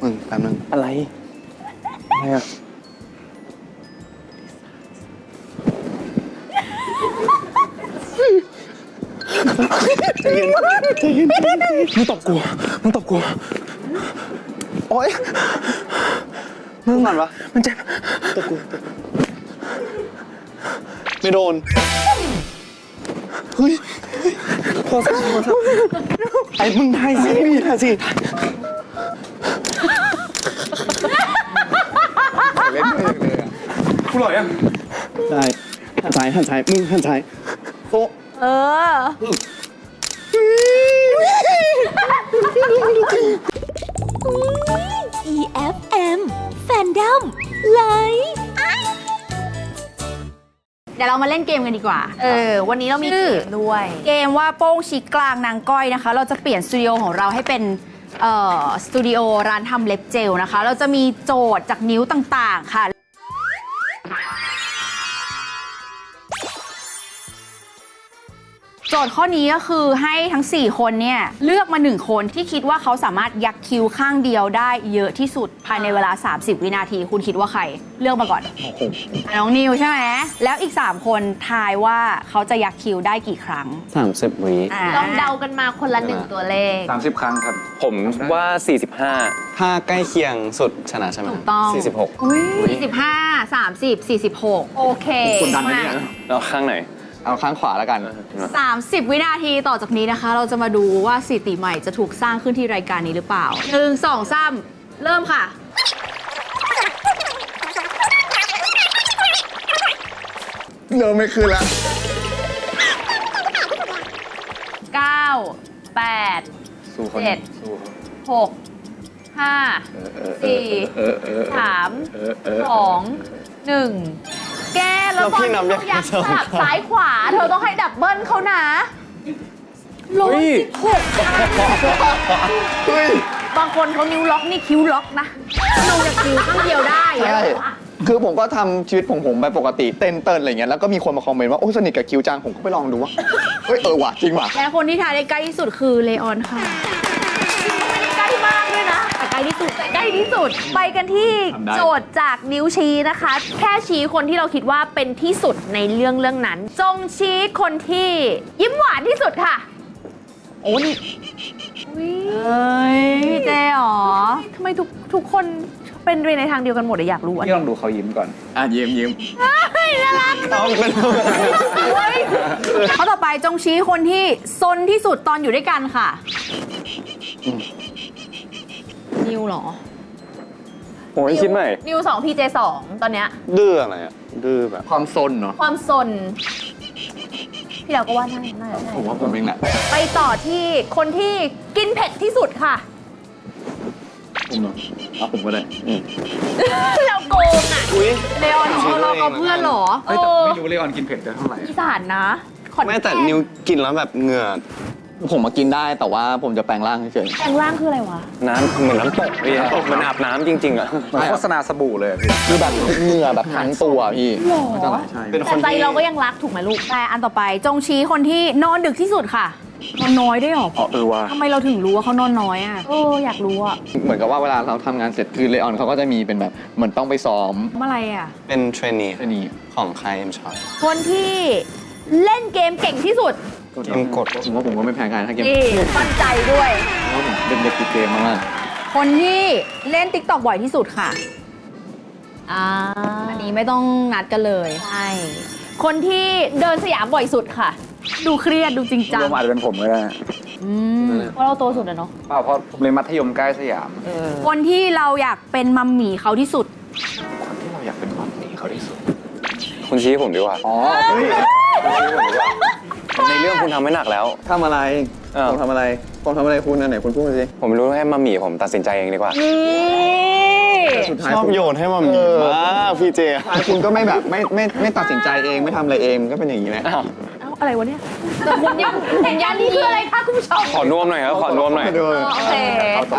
มึงแป๊บนึงอะไร อะไรอะมึงตบกู มึงตบกู โอ๊ย มึงมันวะ มันเจ็บตบกูตบกู ไม่โดน เฮ้ยโทรศัพท์โทรศัพท์ไอ้มึงได้สิมีได้สิ เล่นไม่เลยอะกูหล่อยังได้หันซ้ายหันซ้ายมึงหันซ้ายโต๊ะเออ EFM Fandom Live เดี๋ยวเรามาเล่นเกมกันดีกว่า เออ วันนี้เรามีเกมด้วย เกมว่าโป้งชิกกลางนางก้อยนะคะ เราจะเปลี่ยนสตูดิโอของเราให้เป็นเอ่อ สตูดิโอร้านทำเล็บเจลนะคะ เราจะมีโจทย์จากนิ้วต่างๆค่ะ โจทย์ข้อนี้ก็คือให้ทั้ง 4 คนเนี่ย เลือกมา 1 คนที่คิดว่าเขาสามารถยักคิ้วข้างเดียวได้เยอะที่สุดภายในเวลา 30 วินาที คุณคิดว่าใคร เลือกมาก่อน น้องนิวใช่ไหม แล้วอีก 3 คนทายว่าเขาจะยักคิ้วได้กี่ครั้งสามสิบวิอ่าลองเดากันมาคนละหนึ่งตัวเลขสามสิบครั้งครับ ผมว่า 45 ถ้าใกล้เคียงสุดชนะใช่ไหมถูกต้อง 46 อุ้ย45 30 46 โอเค กดดันนะเนี่ย แล้วข้างไหน เอาข้างขวาแล้วกัน 30 วินาทีต่อจากนี้นะคะ เราจะมาดูว่าสถิติใหม่จะถูกสร้างขึ้นที่รายการนี้หรือเปล่า1 2 3เริ่มค่ะเริ่มไม่ขึ้นแล้ว9 8สู้เขาเจ็ด สู้เขาหกห้าสี่เออเออสามเออเออสองหนึ่ง แกแล้วเราตอนพี่นี้นำยังเขาอยากสองสลับซ้ายขวา เธอต้องให้ดับเบิลเขานะร้อยสิบหกเฮ้ยบางคนเขานิ้วล็อกนี่คิ้วล็อกนะลงจากคิ้วข้างเดียวได้อะใช่คือผมก็ทำชีวิตของผมไปปกติเต้นเต้นอะไรเงี้ยแล้วก็มีคนมาคอมเมนต์ว่าโอ้สนิทกับคิวจังผมก็ไปลองดูว่าเฮ้ยเออว่ะจริงว่ะและคนที่ทายได้ใกล้ที่สุดคือเลออนค่ะไม่ได้ใกล้มากด้วยนะแต่ใก ล้ที่สุดใกล้ที่สุด ไปกันที่ทำได้ โจทย์จากนิ้วชี้นะคะ แค่ชี้คนที่เราคิดว่าเป็นที่สุดในเรื่องเรื่องนั้น จงชี้คนที่ยิ้มหวานที่สุดค่ะ โอ้นี่เอ้ยพี่เจหรอทำไมทุกทุกคนเป็นเรียนในทางเดียวกันหมดอะอยากรู้อันพี่ลองดูเขายิ้มก่อน อะยิ้มยิ้มต้องเป็นเขาต่อไปจงชี้คนที่ซนที่สุดตอนอยู่ด้วยกันค่ะ นิวเหรอ ผมไม่คิดใหม่ นิวสองพีเจสองตอนเนี้ย ดื้ออะไรอะ ดื้อแบบ ความซนเนาะความซนพี่เราก็ว่าน่าน่าจะใช่ผมว่าผมเองแหละไปต่อที่คนที่กินเผ็ดที่สุดค่ะ ผมเนาะเอาผมก็ได้เราโกงอะเลออนของเรากับเพื่อนเหรอเฮ้ยแต่เออไม่รู้เลยออนกินเผ็ดได้เท่าไหร่อีสานนะขอนไม่แต่ก่นิวกินแล้วแบบเหงื่อ ผมมากินได้แต่ว่าผมจะแปลงร่างเฉย แปลงร่างคืออะไรวะ น้ำเหมือนน้ำตกพี่อะเหมันอาบน้ำจริงๆอะ มันโฆษณาสบู่เลยอะพี่ๆคือแบบเหงื่อแบบทั้งตัวพี่ หรอใช่เป็นคแต่นใจที่เราก็ยังรักถูกไหมลูก แต่อันต่อไปจงชี้คนที่นอนดึกที่สุดค่ะ นอนน้อยได้หรออ๋อเออว่ะทำไมเราถึงรู้ว่าเขานอนน้อยอะ เอออยากรู้อะเหมือนกับว่าเวลาเราทำงานเสร็จคือเลออนเขาก็จะมีเป็นแบบเหมือนต้องไปซ้อมเมื่อไรอะ เป็นเทรนนีแค่นี้ของค่ายเอ็มชอยคนที่เล่นเกมเก่งที่สุด เกมกดผมว่าผมก็ไม่แพ้กันถ้าเกมนี่มั่นใจด้วย เพราะว่าผมเป็นเด็กติดเกมมากคนที่เล่นติ๊กต็อกบ่อยที่สุดค่ะ อ่าอันนี้ไม่ต้องนัดกันเลย ใช่ คนที่เดินสยามบ่อยสุดค่ะ ดูเครียดดูจริงจังรวมอาจจะเป็นผมก็ได้อืมเพราะเราโตสุดอะเนาะเปล่าเพราะผมเรียนมัธยมใกล้สยามคนที่เราอยากเป็นมัมหมี่เขาที่สุด คนที่เราอยากเป็นมัมมี่เขาที่สุดคุณชี้ผมดีกว่าอ๋อเฮ้ย ในเรื่องคุณทำไม่หนักแล้ว ทำอะไรอ้าวผมทำอะไรผมทำอะไรคุณอันไหนคุณพูดมาสิผมไม่รู้ให้มาหมี่ผมตัดสินใจเองดีกว่า นี่สุดท้ายชอบคุณโยนให้มามีเออมากพี่เจสุดท้ายคุณก็ไม่แบบไม่ไม่ไม่ตัดสินใจเองไม่ทำอะไรเองมันก็เป็นอย่างนี้แหละอ้าวเอ้าอะไรวะเนี่ยแต่คุณยังคุณยังนี่คืออะไรคะคุณผู้ชมขอนวมหน่อยครับขอนวมหน่อยดูโอเค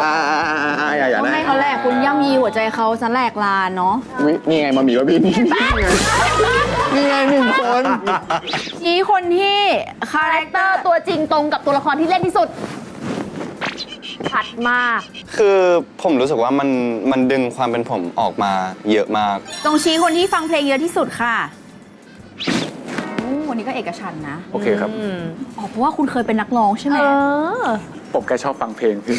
อ่าอ่าอ่าอ่าอย่าอย่าต้องได้ให้เขาแลกคุณย่ำยีหัวใจเขาซะแลกลานเนาะอุ๊ยนี่ไงมาหมีวะพี่นี่ไง นี่ไงหนึ่งคน ชี้คนที่คาแรคเตอร์ตัวจริงตรงกับตัวละครที่เล่นที่สุด ชัดมาก คือผมรู้สึกว่ามันมันดึงความเป็นผมออกมาเยอะมาก จงชี้คนที่ฟังเพลงเยอะที่สุดค่ะโอ้วันนี้ก็เอกชันท์นะโอเคครับ อ๋อเพราะว่าคุณเคยเป็นนักร้องใช่ไหมเออผมแค่ชอบฟังเพลงพี่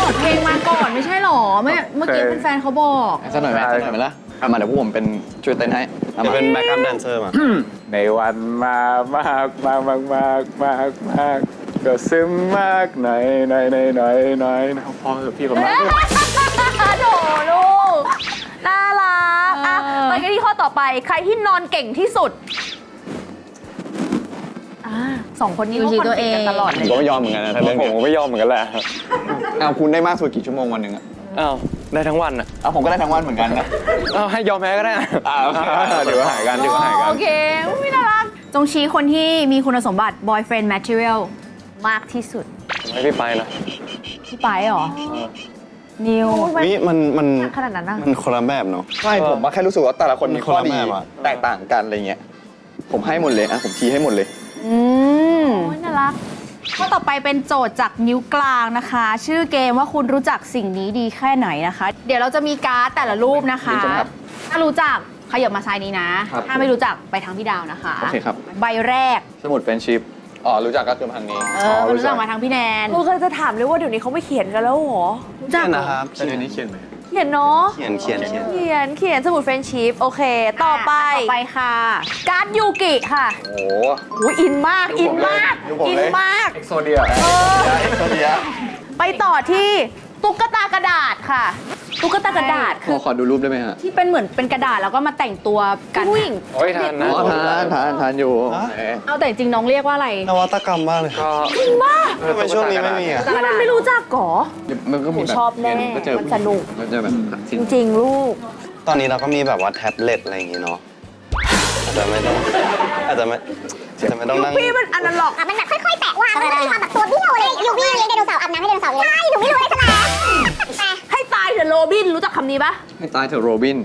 ออกเพลงมาก่อนไม่ใช่หรอเมื่อเมื่อกี้เป็นแฟนเขาบอก สักหน่อยไหมสักหน่อยไหมล่ะ เอามาเดี๋ยวพวกผมเป็นช่วยเต้นให้เอาจะมาเป็นแบ็กอัพแดนเซอร์มาในวันมามากมากมากมากมากมากก็ซึมมากหน่อยหน่อยหน่อยหน่อยหน่อยนะพอเถอะพี่ผมรักโถลูก น่ารักอะเออไปกันที่ข้อต่อไป ใครที่นอนเก่งที่สุดอ่าสองคนนี้ดูเขาสิคอนตัวฟเอ lict งกันตลอดผเลมยก็ไม่ยอมเหมือนกันนะถ้าเรื่องผมนี้ก็ไม่ยอมเหมือนกันแหละเอาคุณได้มากสุดกี่ชั่วโมงวันหนึ่งอะอ้าว ได้ทั้งวันอะเอาผมก็ได้ทั้งวันเหมือนกันนะอ้าวให้ยอมแพ้ก็ได้อ่าโอเคเดี๋ยวก็หายกันเดี๋ยวก็หายกัน โอเคอุ๊ยน่ารัก จงชี้คนที่มีคุณสมบัติ boyfriend material มากที่สุดให้พี่ไปนะพี่ไปเหรอ นิววิมันมันขนาดนั้นนะมันคนละแบบเนาะ ใช่ผมว่าแค่รู้สึกว่าแต่ละคนมีข้อดีคนละแบบอะ แตกต่างกันอะไรเงี้ย ผมให้หมดเลยอะผมชี้ให้หมดเลย อืม โอ้ยน่ารัก ข้อต่อไปเป็นโจทย์จากนิ้วกลางนะคะ ชื่อเกมว่าคุณรู้จักสิ่งนี้ดีแค่ไหนนะคะ เดี๋ยวเราจะมีการ์ดแต่ละรูปนะคะ รู้จักครับถ้ารู้จักขยับมาซ้ายนี้นะ ครับถ้าไม่รู้จักไปทางพี่ดาวนะคะโอเคครับ ใบแรกสมุดเฟรนชิพ อ๋อ รู้จักก็คือทางนี้เออรู้จักมาทางพี่แนน กูเคยจะถามเลยว่าเดี๋ยวนี้เขาไม่เขียนกันแล้วเหรอรู้จักเหรอ นะครับแต่เดี๋ยวนี้เขียนไหม เขียนเนาะ เขียนเขียนเขียนเขียนเขียนสมุดเฟรนชิพโอเค ต่อไปต่อไปค่ะ การ์ดยูกิค่ะโอ้โหอุ้ยอินมากดูอิผนมเลยมากดูผมอินเลยมากเอ็กโซเดียเอ็กโซเดีย ไปต่อที่ตุ๊กตากระดาษค่ะ ตุ๊กตากระดาษขอขอดูรูปได้ไหมฮะที่เป็นเหมือนเป็นกระดาษแล้วก็มาแต่งตัวกันผู้หญิงโอ้ยทานนะ อ๋อทานทานทานอยู่ฮะ เอ๊ะเอาแต่จริงๆน้องเรียกว่าอะไรนวัตกรรมมากเลยก็ทำไมช่วงนี้ไม่มีอะกระดาษมันไม่รู้จักก่อ เดี๋ยวมันก็มีแบบชอบแน่เรียก็เจอมันสนุกก็เจอแบบจริง ๆ ลูก ตอนนี้เราก็มีแบบว่าแท็บเล็ตอะไรอย่างงี้เนาะอาจจะไม่ต้องอาจจะไม่อาจจะไม่ต้องนั่ง พี่มันอนาล็อกอะมันแบบค่อยๆแตะวางมันก็จะมีความแบบตัวเบี้ยวเลยลูบี้เลี้ยงไดโนเสาร์อาบน้ำให้ไดโนเสาร์เลยใช่หนูไม่รู้เลยสลาำนี้ปะให้ตายเถอะโรบิน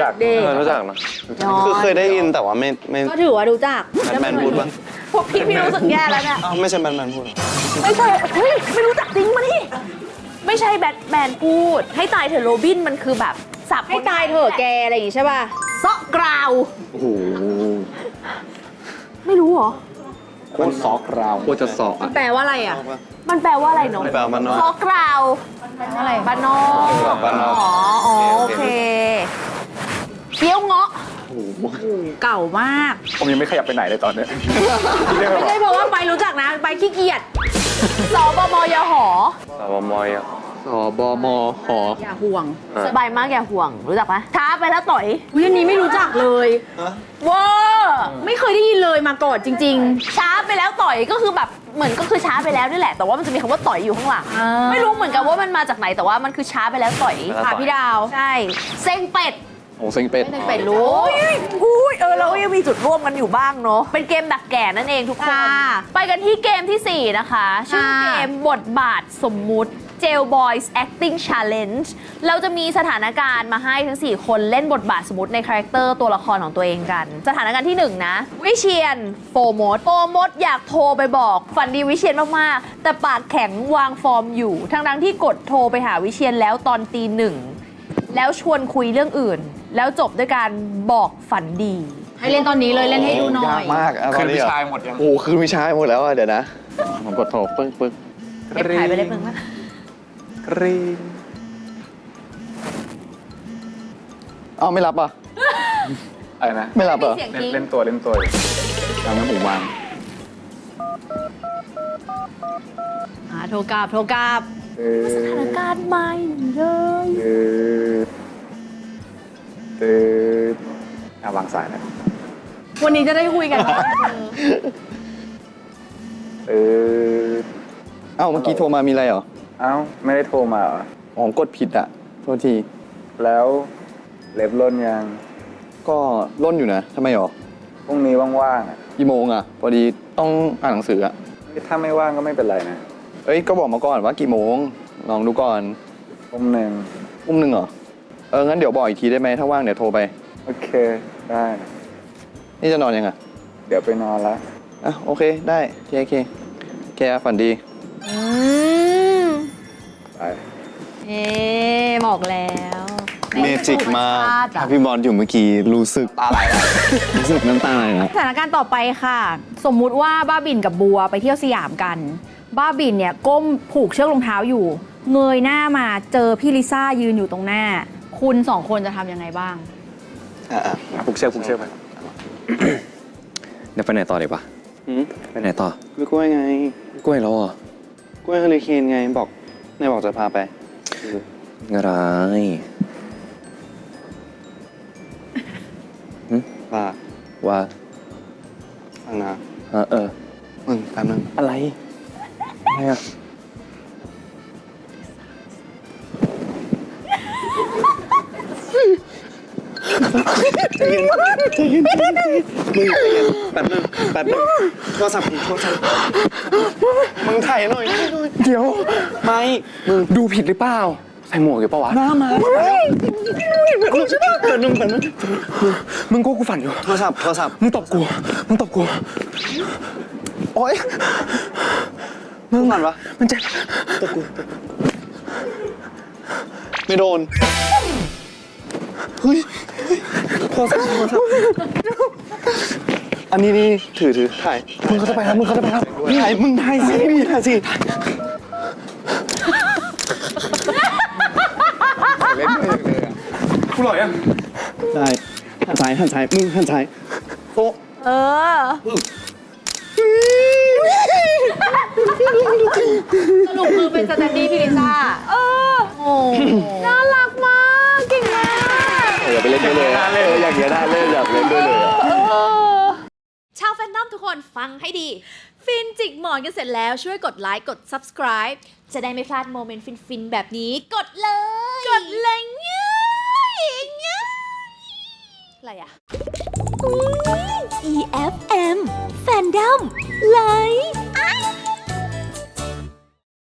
จากเด็ก เออรู้จักนะคือเคยได้ยินแต่ว่าไม่ไม่ก็ถือว่ารู้จักแบทแมนพูดว่าพวกพี่พี่รู้สึกแย่แล้วเนี่ยอ้าวไม่ใช่แบทแมนพูดเหรอไม่ใช่เฮ้ยไม่รู้จักจริงมานี่ไม่ใช่แบทแมนพูด ให้ตายเถอะโรบินมันคือแบบสับให้ตายเถอะแกอะไรอย่างงี้ใช่ป่ะเซาะกราว โอ้โหไม่รู้เหรอ โคตรซอกราวโคตรจะสอกอะ แปลว่าอะไรอะ มันแปลว่าอะไรเนาะแปลว่ามันนอกเซาะกราวอะไรบ้านนอกบ้านนอก อ๋ออ๋อโอเคเกี๊ยวเงาะเก่ามาก ผมยังไม่ขยับไปไหนเลยตอนเนี้ยพี่เรียกไม่ว่าใช่เพราะว่าไปรู้จักนะ ไปขี้เกียจสบมยหอ สาวมอยอะ สอบมหอ อย่าห่วงสบายมากอย่าห่วง รู้จักปะช้าไปแล้วต่อยวิอันนี้ไม่รู้จักเลยเวอร์ไม่เคยได้ยินเลยมาก่อนจริง ช้าไปแล้วต่อยก็คือแบบเหมือนก็คือช้าไปแล้วนี่แหละ แต่ว่ามันจะมีคำว่าต่อยอยู่ข้างหลังอ่า ไม่รู้เหมือนกันว่ามันมาจากไหนแต่ว่ามันคือช้าไปแล้วต่อยๆค่ะพี่ดาว ใช่ เซ็งเป็ด โอ้เซ็งเป็ด ไม่เป็นรู้โอ้ยอุ้ยเออเราก็ยังมีจุดร่วมกันอยู่บ้างเนาะ เป็นเกมดักแก่นั่นเองทุกคน ค่ะไปกันที่เกมทีสี่ 4 นะคะ ชื่อค่ะเกมบทบาทสมมุติ Jail Boys Acting Challenge เราจะมีสถานการณ์มาให้ทั้ง 4 คนเล่นบทบาทสมมติในคาแรคเตอร์ตัวละครของตัวเองกัน สถานการณ์ที่ 1 นะ วิเชียนโฟมดโฟมดอยากโทรไปบอกฝันดีวิเชียนมาก ๆ แต่ปากแข็งวางฟอร์มอยู่ ทั้งทั้งๆที่กดโทรไปหาวิเชียนแล้วตอนตีหนึ่ง แล้วชวนคุยเรื่องอื่น แล้วจบด้วยการบอกฝันดี ให้เล่นตอนนี้เลยเล่นให้ดูหน่อยากมากะคืนตพี่เหรอชายหมดยัง โอ้โหคืนวิชายหมดแล้วอะเดี๋ยวนะ ผมกดโทรปึ้งปึ้งเล็บหายไปเล็บนึงนะกรี๊ดเอ้าไม่รับอะ อะไรนะ ไม่รับเหรอเสียงเล่นกิ้งเล่นตัวเล่นตัวอยู่ทำให้ผมวางอ่าโทรกราบโทรกราบเออสถานการณ์ใหม่เลย เออ เอออะวางสายนะวันนี้จะได้คุยกันไหมเออเอ้าเมื่อกี้โทรมามีอะไรเหรอเอ้าไม่ได้โทรมาเหรออ๋อกดผิดอะ โทษที แล้วเล็บล่นยังก็ล่นอยู่นะทำไมหรอพรุ่งนี้ว่างๆอะกี่โมงอะพอดีต้องอ่านหนังสืออะถ้าไม่ว่างก็ไม่เป็นไรนะเอ้ยก็บอกมาก่อนว่ากี่โมงลองดูก่อนทุ่มหนึ่งอุ้มหนึ่งเหรอ เอองั้นเดี๋ยวบอกอีกทีได้ไหมถ้าว่างเดี๋ยวโทรไป โอเค ได้ นี่จะนอนยังอะเดี๋ยวไปนอนละอะโอเคได้โอเคโอเคแกฝันดี อืมไป เอ๊บอกแล้วเมจิกมากธรรชติถ้าอะพี่บอลอยู่เมื่อกี้รู้สึกตาไหลแล้วรู้สึกน้ำตาไหลแล้วสถานการณ์ต่อไปค่ะ สมมุติว่าบ้าบินกับบัวไปเที่ยวสยามกัน บ้าบินเนี่ยก้มผูกเชือกรองเท้าอยู่ เงยหน้ามาเจอพี่ลิซ่ายืนอยู่ตรงหน้า คุณสองคนจะทำยังไงบ้าง อะผูกเชือกผูกเชือกไปเดี๋ยวไปไหนต่อดีวะหืมไปไหนต่อไม่กล้วยไง กล้วยแล้วเหรอกล้วยเฮอริเคนไงบอกนายบอกจะพาไป อะไรว่าว่าฟังนะ เออเออมึงแป๊บนึงอะไรอะไรอะ แป๊บนึงแป๊บนึงโทรศัพท์กูโทรศัพท์มึงถ่ายหน่อยเดี๋ยว ไม่มึงดูผิดหรือเปล่าใส่หมวกอยู่ปะวะหน้ามาแป๊บนึงแป๊บนึงมึงกูกูฝันอยู่โทรศัพท์โทรศัพท์มึงตบกูมึงตบกูโอ๊ยมึงมันวะมันเจ็บตบกูไม่โดน เฮ้ยโทรศัพท์โทรศัพท์อันนี้นี่ถือถือถ่ายมึงเขาจะไปแล้วมึงเขาจะไปแล้วถ่ายมึงถ่ายสิถ่ายสิเล่นเลยเลยอะกูหล่อยังได้หันซ้ายหันซ้ายมึงหันซ้ายโต๊ะเออสรุปคือเป็นสแตนดี้พี่ลิซ่าเออโอ้น่ารักมากเก่งมาก อย่าไปเล่นด้วยเลยอะเอออย่างเงี้ยได้เล่นอยากเล่นด้วยเลยอะ ชาวแฟนนอมทุกคนฟังให้ดี ฟินจิกหมอนกันเสร็จแล้วช่วยกดไลค์กด subscribe จะได้ไม่พลาดโมเมนต์ฟิน ๆ แบบนี้ กดเลย กดเลยง่ายง่ายอะไรอะ EFM Fandom Live